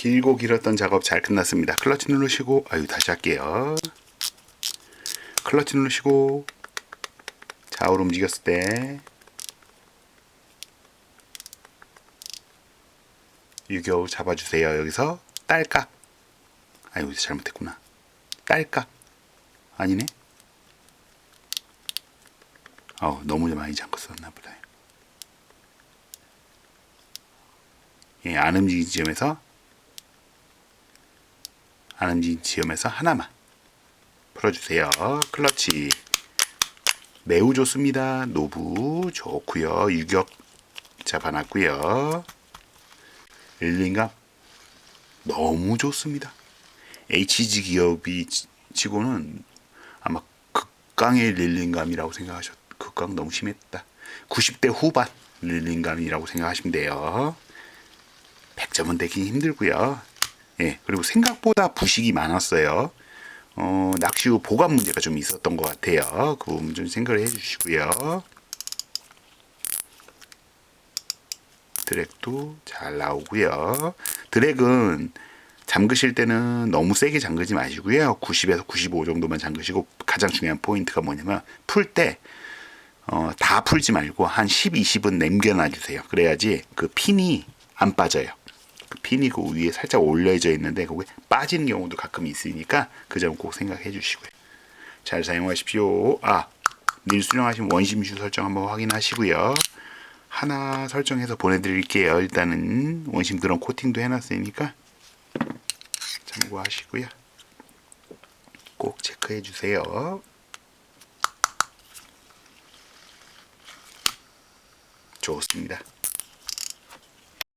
길고 길었던 작업 잘 끝났습니다. 클러치 누르시고 아유 다시 할게요. 클러치 누르시고 좌우로 움직였을 때 유겨우 잡아주세요. 여기서 딸깍 아 여기서 잘못했구나. 딸깍 아니네. 어 너무 많이 잠궜었나 보다. 예, 안 움직이는 지점에서 지점에서 하나만 풀어주세요. 클러치 매우 좋습니다. 노브 좋고요. 유격 잡아놨고요. 릴링감 너무 좋습니다. HG 기업이 치- 치고는 아마 극강의 릴링감이라고 생각하셨. 극강 너무 심했다. 90대 후반 릴링감이라고 생각하시면 돼요. 100점은 되긴 힘들고요. 예, 그리고 생각보다 부식이 많았어요. 어, 낚시 후 보관 문제가 좀 있었던 것 같아요. 그 부분 좀 생각을 해주시고요. 드랙도 잘 나오고요. 드랙은 잠그실 때는 너무 세게 잠그지 마시고요. 90에서 95 정도만 잠그시고 가장 중요한 포인트가 뭐냐면 풀때 어, 다 풀지 말고 한 10, 20은 남겨놔 주세요. 그래야지 그 핀이 안 빠져요. 그 핀이 그 위에 살짝 올려져 있는데 그게 빠지는 경우도 가끔 있으니까 그 점 꼭 생각해 주시고요. 잘 사용하십시오. 아, 닐 수령하신 원심슈 설정 한번 확인하시고요. 하나 설정해서 보내드릴게요. 일단은 원심 드럼 코팅도 해놨으니까 참고하시고요. 꼭 체크해 주세요. 좋습니다.